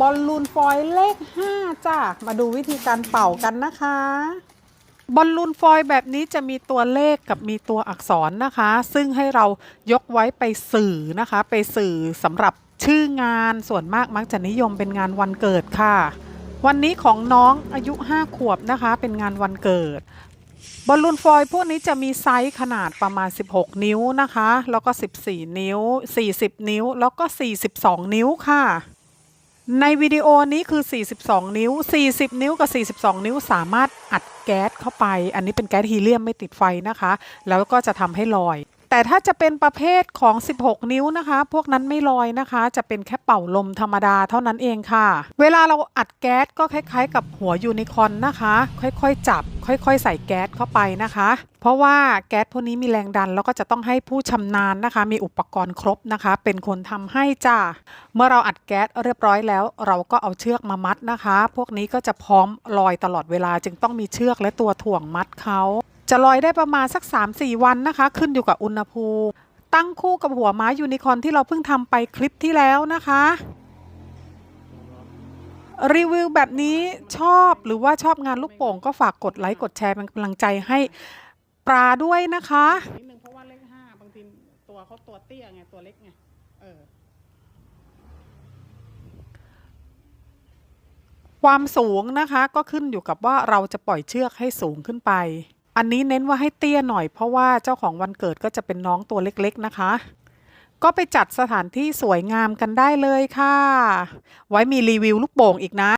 บอลลูนฟอยล์เลข 5 จ้ะมาดูวิธีการเป่ากันนะคะ บอลลูนฟอยล์แบบนี้จะมีตัวเลขกับมีตัวอักษรนะคะ ซึ่งให้เรายกไว้ไปสื่อนะคะ ไปสื่อสำหรับชื่องานส่วนมากมักจะนิยมเป็นงานวันเกิดค่ะ วันนี้ของน้องอายุ 5 ขวบนะคะ เป็นงานวันเกิดบอลลูนฟอยล์พวกนี้จะมีไซส์ขนาดประมาณ 16 นิ้วนะคะ แล้วก็ 14 นิ้ว 40 นิ้ว แล้วก็ 42 นิ้วค่ะ ในวิดีโอนี้คือ 42 นิ้ว 40 นิ้วกับ 42 นิ้วสามารถอัดแก๊สเข้าไป อันนี้เป็นแก๊สฮีเลียมไม่ติดไฟนะคะ แล้วก็จะทำให้ลอย แต่ถ้าจะเป็นประเภทของ 16 นิ้วนะคะ พวกนั้นไม่ลอยนะคะ จะเป็นแค่เป่าลมธรรมดาเท่านั้นเองค่ะ เวลาเราอัดแก๊สก็คล้าย ๆ กับหัวยูนิคอนนะคะ ค่อยๆ จับ ค่อยๆ ใส่แก๊สเข้าไปนะคะ เพราะว่าแก๊สพวกนี้มีแรงดันแล้วก็จะต้องให้ผู้ชำนาญนะคะ มีอุปกรณ์ครบนะคะ เป็นคนทำให้จ้าเมื่อเราอัดแก๊สเรียบร้อยแล้ว เราก็เอาเชือกมามัดนะคะ พวกนี้ก็จะพร้อมลอยตลอดเวลาจึงต้องมีเชือกและตัวถ่วงมัดเขา จะลอยได้ประมาณสัก 3-4 วันนะคะ ขึ้นอยู่กับอุณหภูมิ ตั้งคู่กับหัวม้ายูนิคอร์นที่เราเพิ่งทำไปคลิปที่แล้วนะคะ รีวิวแบบนี้ชอบหรือว่าชอบงานลูกโป่งก็ฝากกดไลค์กดแชร์เป็นกำลังใจให้ปลาด้วยนะคะนิดนึงเพราะว่าเลขห้าบางทีตัวเขาตัวเตี้ยไงตัวเล็กไงเออความสูงนะคะก็ขึ้นอยู่กับว่าเราจะปล่อยเชือกให้สูงขึ้นไป อันนี้เน้นว่าให้เตี้ยหน่อยเพราะว่าเจ้าของวันเกิดก็จะเป็นน้องตัวเล็กๆนะคะ ก็ไปจัดสถานที่สวยงามกันได้เลยค่ะ ไว้มีรีวิวลูกโป่งอีกนะ